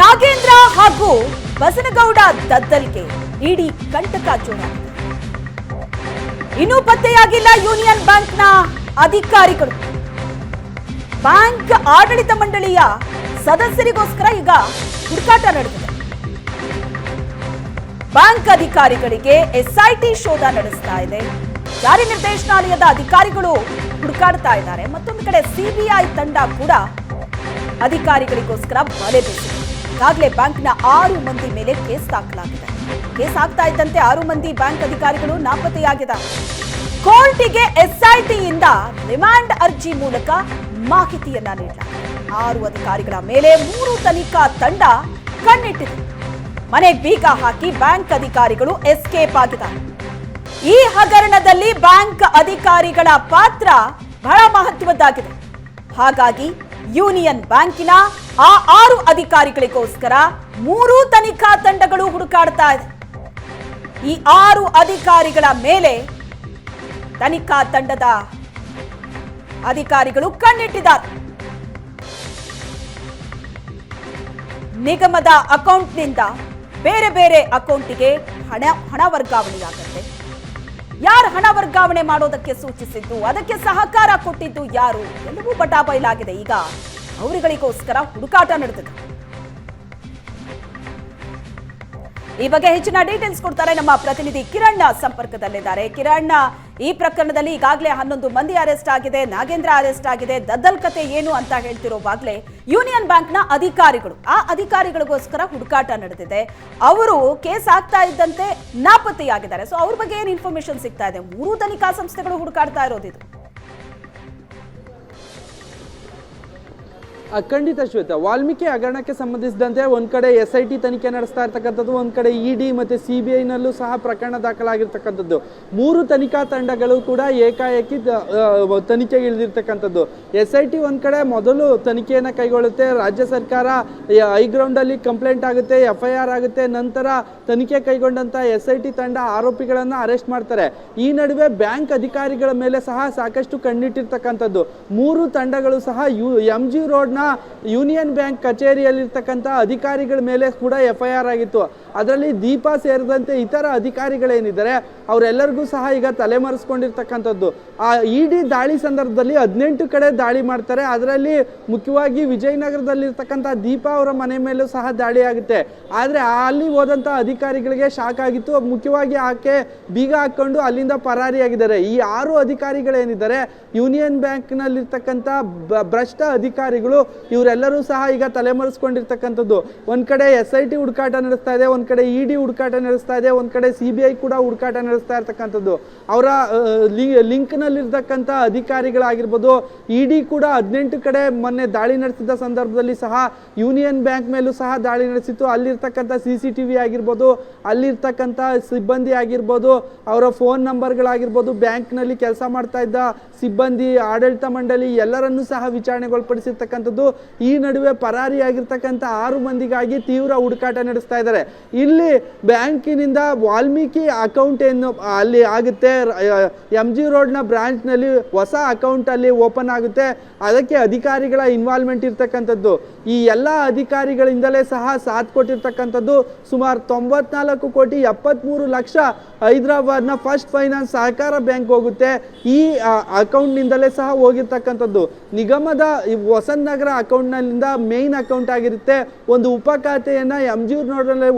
ನಾಗೇಂದ್ರ ಹಾಗೂ ಬಸನಗೌಡ ದದ್ದಲ್ಗೆ ಇಡಿ ಕಂಟಕ ಜೋಡಾಗಿದೆ ಇನ್ನೂ ಪತ್ತೆಯಾಗಿಲ್ಲ ಯೂನಿಯನ್ ಬ್ಯಾಂಕ್ನ ಅಧಿಕಾರಿಗಳು. ಬ್ಯಾಂಕ್ ಆಡಳಿತ ಮಂಡಳಿಯ ಸದಸ್ಯರಿಗೋಸ್ಕರ ಈಗ ಹುಡುಕಾಟ ನಡೆದಿದೆ. ಬ್ಯಾಂಕ್ ಅಧಿಕಾರಿಗಳಿಗೆ ಎಸ್ಐಟಿ ಶೋಧ ನಡೆಸ್ತಾ ಇದೆ. ಜಾರಿ ನಿರ್ದೇಶನಾಲಯದ ಅಧಿಕಾರಿಗಳು ಹುಡುಕಾಡ್ತಾ ಇದ್ದಾರೆ. ಮತ್ತೊಂದು ಕಡೆ ಸಿಬಿಐ ತಂಡ ಕೂಡ ಅಧಿಕಾರಿಗಳಿಗೋಸ್ಕರ ಬಲೆ ಬೀಸಿದೆ. ಈಗಾಗಲೇ ಬ್ಯಾಂಕ್ನ ಆರು ಮಂದಿ ಮೇಲೆ ಕೇಸ್ ದಾಖಲಾಗಿದೆ. ಕೇಸ್ ಆಗ್ತಾ ಇದ್ದಂತೆ ಆರು ಮಂದಿ ಬ್ಯಾಂಕ್ ಅಧಿಕಾರಿಗಳು ನಾಪತ್ತೆಯಾಗಿದ್ದಾರೆ. ಕೋರ್ಟಿಗೆ ಎಸ್ಐಟಿಯಿಂದ ರಿಮಾಂಡ್ ಅರ್ಜಿ ಮೂಲಕ ಮಾಹಿತಿಯನ್ನ ನೀಡಲಾಗಿದೆ. ಆರು ಅಧಿಕಾರಿಗಳ ಮೇಲೆ ಮೂರು ತನಿಖಾ ತಂಡ ಕಣ್ಣಿಟ್ಟಿದೆ. ಮನೆ ಬೀಗ ಹಾಕಿ ಬ್ಯಾಂಕ್ ಅಧಿಕಾರಿಗಳು ಎಸ್ಕೇಪ್ ಆಗಿದ್ದಾರೆ. ಈ ಹಗರಣದಲ್ಲಿ ಬ್ಯಾಂಕ್ ಅಧಿಕಾರಿಗಳ ಪಾತ್ರ ಬಹಳ ಮಹತ್ವದ್ದಾಗಿದೆ. ಹಾಗಾಗಿ ಯೂನಿಯನ್ ಬ್ಯಾಂಕಿನ ಆ ಆರು ಅಧಿಕಾರಿಗಳಿಗೋಸ್ಕರ ಮೂರು ತನಿಖಾ ತಂಡಗಳು ಹುಡುಕಾಡ್ತಾ ಇದೆ. ಈ ಆರು ಅಧಿಕಾರಿಗಳ ಮೇಲೆ ತನಿಖಾ ತಂಡದ ಅಧಿಕಾರಿಗಳು ಕಣ್ಣಿಟ್ಟಿದ್ದಾರೆ. ನಿಗಮದ ಅಕೌಂಟ್ನಿಂದ ಬೇರೆ ಬೇರೆ ಅಕೌಂಟಿಗೆ ಹಣ ಹಣ ವರ್ಗಾವಣೆಯಾಗತ್ತೆ. ಯಾರು ಹಣ ವರ್ಗಾವಣೆ ಮಾಡೋದಕ್ಕೆ ಸೂಚಿಸಿದ್ದು, ಅದಕ್ಕೆ ಸಹಕಾರ ಕೊಟ್ಟಿದ್ದು ಯಾರು ಎಲ್ಲವೂ ಬಟಾಬೈಲಾಗಿದೆ. ಈಗ ಅವರುಗಳಿಗೋಸ್ಕರ ಹುಡುಕಾಟ ನಡೆದಿದೆ. ಈ ಬಗ್ಗೆ ಹೆಚ್ಚಿನ ಡೀಟೇಲ್ಸ್ ಕೊಡ್ತಾರೆ ನಮ್ಮ ಪ್ರತಿನಿಧಿ ಕಿರಣ್ಣ ಸಂಪರ್ಕದಲ್ಲಿದ್ದಾರೆ. ಕಿರಣ್ಣ, ಈ ಪ್ರಕರಣದಲ್ಲಿ ಈಗಾಗಲೇ ಹನ್ನೊಂದು ಮಂದಿ ಅರೆಸ್ಟ್ ಆಗಿದೆ, ನಾಗೇಂದ್ರ ಅರೆಸ್ಟ್ ಆಗಿದೆ, ದದ್ದಲ್ ಕತೆ ಏನು ಅಂತ ಹೇಳ್ತಿರೋವಾಗಲೇ ಯೂನಿಯನ್ ಬ್ಯಾಂಕ್ನ ಅಧಿಕಾರಿಗಳು, ಆ ಅಧಿಕಾರಿಗಳಿಗೋಸ್ಕರ ಹುಡುಕಾಟ ನಡೆದಿದೆ. ಅವರು ಕೇಸ್ ಆಗ್ತಾ ಇದ್ದಂತೆ ನಾಪತ್ತೆಯಾಗಿದ್ದಾರೆ. ಸೊ ಅವ್ರ ಬಗ್ಗೆ ಏನು ಇನ್ಫಾರ್ಮೇಶನ್ ಸಿಗ್ತಾ ಇದೆ? ಮೂರು ತನಿಖಾ ಸಂಸ್ಥೆಗಳು ಹುಡುಕಾಡ್ತಾ ಇರೋದಿದು. ಖಂಡಿತ ಶ್ವೇತ. ವಾಲ್ಮೀಕಿ ಹಗರಣಕ್ಕೆ ಸಂಬಂಧಿಸಿದಂತೆ ಒಂದು ಕಡೆ ಎಸ್ ಐ ಟಿ ತನಿಖೆ ನಡೆಸ್ತಾ ಇರ್ತಕ್ಕಂಥದ್ದು, ಒಂದು ಕಡೆ ಇ ಡಿ ಮತ್ತೆ ಸಿ ಬಿ ಐನಲ್ಲೂ ಸಹ ಪ್ರಕರಣ ದಾಖಲಾಗಿರ್ತಕ್ಕಂಥದ್ದು. ಮೂರು ತನಿಖಾ ತಂಡಗಳು ಕೂಡ ಏಕಾಏಕಿ ತನಿಖೆಗೆ ಇಳಿದಿರ್ತಕ್ಕಂಥದ್ದು. ಎಸ್ ಐ ಟಿ ಒಂದು ಕಡೆ ಮೊದಲು ತನಿಖೆಯನ್ನ ಕೈಗೊಳ್ಳುತ್ತೆ, ರಾಜ್ಯ ಸರ್ಕಾರ ಹೈಗ್ರೌಂಡ್ ಅಲ್ಲಿ ಕಂಪ್ಲೇಂಟ್ ಆಗುತ್ತೆ ಎಫ್ ಐ ಆರ್ ಆಗುತ್ತೆ, ನಂತರ ತನಿಖೆ ಕೈಗೊಂಡಂತ ಎಸ್ ಐ ಟಿ ತಂಡ ಆರೋಪಿಗಳನ್ನು ಅರೆಸ್ಟ್ ಮಾಡ್ತಾರೆ. ಈ ನಡುವೆ ಬ್ಯಾಂಕ್ ಅಧಿಕಾರಿಗಳ ಮೇಲೆ ಸಹ ಸಾಕಷ್ಟು ಕಣ್ಣಿಟ್ಟಿರ್ತಕ್ಕಂಥದ್ದು. ಮೂರು ತಂಡಗಳು ಸಹ ಯು ಎಂ ಜಿ ರೋಡ್ನ ಯೂನಿಯನ್ ಬ್ಯಾಂಕ್ ಕಚೇರಿಯಲ್ಲಿರ್ತಕ್ಕಂಥ ಅಧಿಕಾರಿಗಳ ಮೇಲೆ ಕೂಡ ಎಫ್ ಐ ಆರ್ ಆಗಿತ್ತು. ಅದರಲ್ಲಿ ದೀಪ ಸೇರಿದಂತೆ ಇತರ ಅಧಿಕಾರಿಗಳೇನಿದ್ದಾರೆ, ಅವರೆಲ್ಲರಿಗೂ ಸಹ ಈಗ ತಲೆಮರೆಸ್ಕೊಂಡಿರ್ತಕ್ಕಂಥದ್ದು. ಆ ಇಡಿ ದಾಳಿ ಸಂದರ್ಭದಲ್ಲಿ ಹದಿನೆಂಟು ಕಡೆ ದಾಳಿ ಮಾಡ್ತಾರೆ, ಅದರಲ್ಲಿ ಮುಖ್ಯವಾಗಿ ವಿಜಯನಗರದಲ್ಲಿರ್ತಕ್ಕಂಥ ದೀಪ ಅವರ ಮನೆ ಮೇಲೂ ಸಹ ದಾಳಿ ಆಗುತ್ತೆ. ಆದರೆ ಅಲ್ಲಿ ಹೋದಂಥ ಅಧಿಕಾರಿಗಳಿಗೆ ಶಾಕ್ ಆಗಿತ್ತು. ಮುಖ್ಯವಾಗಿ ಆಕೆ ಬೀಗ ಹಾಕ್ಕೊಂಡು ಅಲ್ಲಿಂದ ಪರಾರಿಯಾಗಿದ್ದಾರೆ. ಈ ಆರು ಅಧಿಕಾರಿಗಳೇನಿದ್ದಾರೆ, ಯೂನಿಯನ್ ಬ್ಯಾಂಕ್ನಲ್ಲಿರ್ತಕ್ಕಂಥ ಭ್ರಷ್ಟ ಅಧಿಕಾರಿಗಳು, ಇವರೆಲ್ಲರೂ ಸಹ ಈಗ ತಲೆಮರೆಸ್ಕೊಂಡಿರ್ತಕ್ಕಂಥದ್ದು. ಒಂದು ಕಡೆ ಎಸ್ ಐ ಟಿ ಹುಡುಕಾಟ ನಡೆಸ್ತಾ ಇದೆ ಒಂದ್ ಕಡೆ ಇ ಡಿ ಹುಡುಕಾಟ ನಡೆಸ್ತಾ ಇದೆ, ಒಂದು ಕಡೆ ಸಿ ಬಿ ಐ ಕೂಡ ಹುಡುಕಾಟ ನಡೆಸ್ತಾ ಇರ್ತಕ್ಕಂಥದ್ದು. ಅವರ ಲಿಂಕ್ನಲ್ಲಿರ್ತಕ್ಕಂಥ ಅಧಿಕಾರಿಗಳಾಗಿರ್ಬೋದು ಇ ಡಿ ಕೂಡ ಹದಿನೆಂಟು ಕಡೆ ಮೊನ್ನೆ ದಾಳಿ ನಡೆಸಿದ ಸಂದರ್ಭದಲ್ಲಿ ಸಹ ಯೂನಿಯನ್ ಬ್ಯಾಂಕ್ ಮೇಲೂ ಸಹ ದಾಳಿ ನಡೆಸಿತ್ತು. ಅಲ್ಲಿರ್ತಕ್ಕಂಥ ಸಿ ಸಿ ಟಿ ವಿ ಆಗಿರ್ಬೋದು, ಅಲ್ಲಿರ್ತಕ್ಕಂಥ ಸಿಬ್ಬಂದಿ ಆಗಿರ್ಬೋದು, ಅವರ ಫೋನ್ ನಂಬರ್ಗಳಾಗಿರ್ಬೋದು, ಬ್ಯಾಂಕ್ನಲ್ಲಿ ಕೆಲಸ ಮಾಡ್ತಾ ಇದ್ದ ಸಿಬ್ಬಂದಿ, ಆಡಳಿತ ಮಂಡಳಿ ಎಲ್ಲರನ್ನೂ ಸಹ ವಿಚಾರಣೆಗೊಳಪಡಿಸಿರ್ತಕ್ಕಂಥದ್ದು. ಈ ನಡುವೆ ಪರಾರಿಯಾಗಿರ್ತಕ್ಕಂಥ ಆರು ಮಂದಿಗಾಗಿ ತೀವ್ರ ಹುಡುಕಾಟ ನಡೆಸ್ತಾ ಇದ್ದಾರೆ. ಇಲ್ಲಿ ಬ್ಯಾಂಕಿನಿಂದ ವಾಲ್ಮೀಕಿ ಅಕೌಂಟ್ ಏನು, ಅಲ್ಲಿ ಆಗುತ್ತೆ ಎಂ ಜಿ ರೋಡ್ನ ಬ್ರಾಂಚ್ನಲ್ಲಿ ಹೊಸ ಅಕೌಂಟಲ್ಲಿ ಓಪನ್ ಆಗುತ್ತೆ. ಅದಕ್ಕೆ ಅಧಿಕಾರಿಗಳ ಇನ್ವಾಲ್ವ್ಮೆಂಟ್ ಇರ್ತಕ್ಕಂಥದ್ದು. ಈ ಎಲ್ಲ ಅಧಿಕಾರಿಗಳಿಂದಲೇ ಸಹ ಸಾಥ್ ಕೊಟ್ಟಿರ್ತಕ್ಕಂಥದ್ದು ಸುಮಾರು ತೊಂಬತ್ನಾಲ್ಕು ಕೋಟಿ ಎಪ್ಪತ್ಮೂರು ಲಕ್ಷ ಹೈದರಾಬಾದ್ನ ಫಸ್ಟ್ ಫೈನಾನ್ಸ್ ಸಹಕಾರ ಬ್ಯಾಂಕ್ ಹೋಗುತ್ತೆ. ಈ ಅಕೌಂಟ್ನಿಂದಲೇ ಸಹ ಹೋಗಿರ್ತಕ್ಕಂಥದ್ದು. ನಿಗಮದ ವಸಂತ ನಗರ ಅಕೌಂಟ್ನಲ್ಲಿಂದ ಮೇಯ್ನ್ ಅಕೌಂಟ್ ಆಗಿರುತ್ತೆ. ಒಂದು ಉಪ ಖಾತೆಯನ್ನು ಎಂ ಜಿ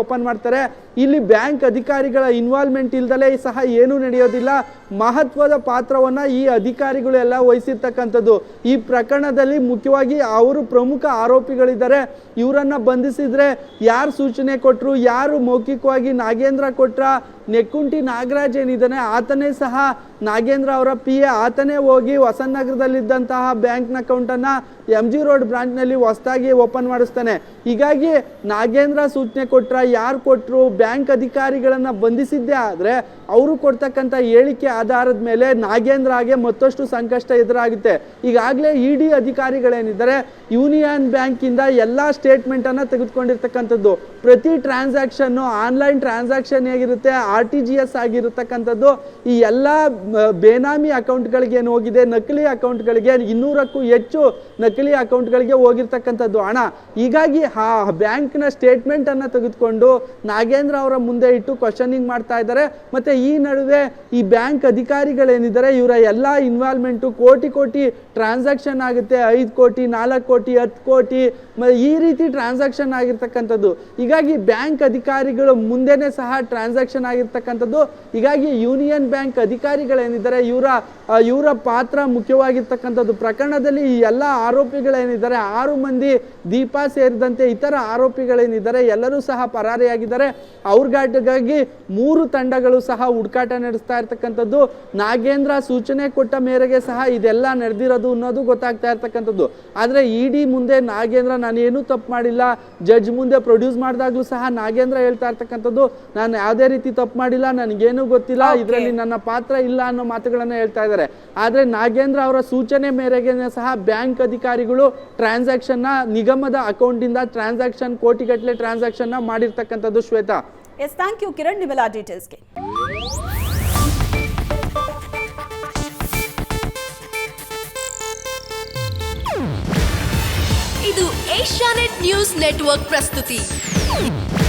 ಓಪನ್ ಮಾಡ್ತಾರೆ. ಇಲ್ಲಿ ಬ್ಯಾಂಕ್ ಅಧಿಕಾರಿಗಳ ಇನ್ವಾಲ್ವ್ಮೆಂಟ್ ಇಲ್ದಲೇ ಸಹ ಏನೂ ನಡೆಯೋದಿಲ್ಲ. ಮಹತ್ವದ ಪಾತ್ರವನ್ನ ಈ ಅಧಿಕಾರಿಗಳು ಎಲ್ಲ ವಹಿಸಿರ್ತಕ್ಕಂಥದ್ದು. ಈ ಪ್ರಕರಣದಲ್ಲಿ ಮುಖ್ಯವಾಗಿ ಅವರು ಪ್ರಮುಖ ಆರೋಪಿಗಳಿದ್ದಾರೆ. ಇವರನ್ನ ಬಂಧಿಸಿದ್ರೆ ಯಾರು ಸೂಚನೆ ಕೊಟ್ಟರು ಯಾರು ಮೌಖಿಕವಾಗಿ ನಾಗೇಂದ್ರ ಕೊಟ್ರ ನೆಕ್ಕುಂಟಿ ನಾಗರಾಜ್ ಏನಿದ್ದಾನೆ, ಆತನೇ ಸಹ ನಾಗೇಂದ್ರ ಅವರ ಪಿ ಎ ಆತನೇ ಹೋಗಿ ವಸಂತನಗರದಲ್ಲಿದ್ದಂತಹ ನಗರದಲ್ಲಿದ್ದಂತಹ ಬ್ಯಾಂಕ್ನ ಅಕೌಂಟನ್ನು ಎಂ ಜಿ ರೋಡ್ ಬ್ರಾಂಚ್ನಲ್ಲಿ ಹೊಸದಾಗಿ ಓಪನ್ ಮಾಡಿಸ್ತಾನೆ. ಹೀಗಾಗಿ ನಾಗೇಂದ್ರ ಸೂಚನೆ ಕೊಟ್ರ, ಯಾರು ಕೊಟ್ಟರು ಬ್ಯಾಂಕ್ ಅಧಿಕಾರಿಗಳನ್ನು ಬಂಧಿಸಿದ್ದೇ ಆದರೆ ಅವರು ಕೊಡ್ತಕ್ಕಂಥ ಹೇಳಿಕೆ ಆಧಾರದ ಮೇಲೆ ನಾಗೇಂದ್ರ ಹಾಗೆ ಮತ್ತಷ್ಟು ಸಂಕಷ್ಟ ಎದುರಾಗುತ್ತೆ. ಈಗಾಗಲೇ ಇ ಡಿ ಅಧಿಕಾರಿಗಳೇನಿದ್ದಾರೆ, ಯೂನಿಯನ್ ಬ್ಯಾಂಕಿಂದ ಎಲ್ಲ ಸ್ಟೇಟ್ಮೆಂಟನ್ನು ತೆಗೆದುಕೊಂಡಿರ್ತಕ್ಕಂಥದ್ದು. ಪ್ರತಿ ಟ್ರಾನ್ಸಾಕ್ಷನ್ನು ಆನ್ಲೈನ್ ಟ್ರಾನ್ಸಾಕ್ಷನ್ ಹೇಗಿರುತ್ತೆ ಆರ್ ಟಿ ಜಿ ಎಸ್ ಆಗಿರತಕ್ಕಂಥದ್ದು, ಈ ಎಲ್ಲ ಬೇನಾಮಿ ಅಕೌಂಟ್ಗಳಿಗೆ ಏನು ಹೋಗಿದೆ, ನಕಲಿ ಅಕೌಂಟ್ಗಳಿಗೆ ಇನ್ನೂರಕ್ಕೂ ಹೆಚ್ಚು ನಕಲಿ ಅಕೌಂಟ್ಗಳಿಗೆ ಹೋಗಿರ್ತಕ್ಕಂಥದ್ದು. ಹಣ ಹೀಗಾಗಿ ಆ ಬ್ಯಾಂಕ್ನ ಸ್ಟೇಟ್ಮೆಂಟನ್ನು ತೆಗೆದುಕೊಂಡು ನಾಗೇಂದ್ರ ಅವರ ಮುಂದೆ ಇಟ್ಟು ಕ್ವಶನಿಂಗ್ ಮಾಡ್ತಾ ಇದ್ದಾರೆ. ಮತ್ತು ಈ ನಡುವೆ ಈ ಬ್ಯಾಂಕ್ ಅಧಿಕಾರಿಗಳೇನಿದ್ದಾರೆ, ಇವರ ಎಲ್ಲ ಇನ್ವಾಲ್ವ್ಮೆಂಟು ಕೋಟಿ ಕೋಟಿ ಟ್ರಾನ್ಸಾಕ್ಷನ್ ಆಗುತ್ತೆ. ಐದು ಕೋಟಿ, ನಾಲ್ಕು ಕೋಟಿ, ಹತ್ತು ಕೋಟಿ ಈ ರೀತಿ ಟ್ರಾನ್ಸಾಕ್ಷನ್ ಆಗಿರ್ತಕ್ಕಂಥದ್ದು. ಹೀಗಾಗಿ ಬ್ಯಾಂಕ್ ಅಧಿಕಾರಿಗಳು ಮುಂದೆನೇ ಸಹ ಟ್ರಾನ್ಸಾಕ್ಷನ್ ಆಗಿರ್ತಕ್ಕಂಥದ್ದು ಹೀಗಾಗಿ ಯೂನಿಯನ್ ಬ್ಯಾಂಕ್ ಅಧಿಕಾರಿಗಳೇನಿದ್ದಾರೆ, ಇವರ ಇವರ ಪಾತ್ರ ಮುಖ್ಯವಾಗಿರ್ತಕ್ಕಂಥದ್ದು. ಪ್ರಕರಣದಲ್ಲಿ ಈ ಎಲ್ಲ ಆರೋಪಿಗಳೇನಿದ್ದಾರೆ, ಆರು ಮಂದಿ ದೀಪಾ ಸೇರಿದಂತೆ ಇತರ ಆರೋಪಿಗಳೇನಿದ್ದಾರೆ, ಎಲ್ಲರೂ ಸಹ ಪರಾರಿಯಾಗಿದ್ದಾರೆ. ಅವ್ರಿಗಾಗಿ ಮೂರು ತಂಡಗಳು ಸಹ ಹುಡುಕಾಟ ನಡೆಸ್ತಾ ಇರ್ತಕ್ಕಂಥದ್ದು. ನಾಗೇಂದ್ರ ಸೂಚನೆ ಕೊಟ್ಟ ಮೇರೆಗೆ ಸಹ ಇದೆಲ್ಲ ನಡೆದಿರೋದು ಅನ್ನೋದು ಗೊತ್ತಾಗ್ತಾ ಇರ್ತಕ್ಕಂಥದ್ದು. ಆದರೆ ಇಡಿ ಮುಂದೆ ನಾಗೇಂದ್ರ ನಾನೇನು ತಪ್ಪು ಮಾಡಿಲ್ಲ. ಜಡ್ಜ್ ಮುಂದೆ ಪ್ರೊಡ್ಯೂಸ್ ಮಾಡಿದಾಗ್ಲೂ ಸಹ ನಾಗೇಂದ್ರ ಹೇಳ್ತಾ ಇರ್ತಕ್ಕಂಥದ್ದು. ನಾನು ಯಾವುದೇ ರೀತಿ ತಪ್ಪು ಮಾಡಿಲ್ಲ ನನಗೇನು ಗೊತ್ತಿಲ್ಲ ಇದರಲ್ಲಿ ನನ್ನ ಪಾತ್ರ ಇಲ್ಲ ಅನ್ನೋ ಮಾತುಗಳನ್ನ ಹೇಳ್ತಾ ಇದ್ದಾರೆ. ಆದ್ರೆ ನಾಗೇಂದ್ರ ಅವರ ಸೂಚನೆ ಮೇರೆಗೆ ಸಹ ಬ್ಯಾಂಕ್ ಅಧಿಕಾರಿಗಳು ಟ್ರಾನ್ಸಾಕ್ಷನ್ನ ನಿಗಮದ ಅಕೌಂಟ್ ಇಂದ ಟ್ರಾನ್ಸಾಕ್ಷನ್ ಕೋಟಿಗಟ್ಟಲೆ ಟ್ರಾನ್ಸಾಕ್ಷನ್ನ ಮಾಡಿರ್ತಕ್ಕಂಥದ್ದು Shweta. Yes thank you Kiran ನಿಮ್ಮೆಲ್ಲ ಡೀಟೇಲ್ಸ್ಗೆ ಇದು ಏಷ್ಯಾನೆಟ್ ನ್ಯೂಸ್ ನೆಟ್ವರ್ಕ್ ಪ್ರಸ್ತುತಿ.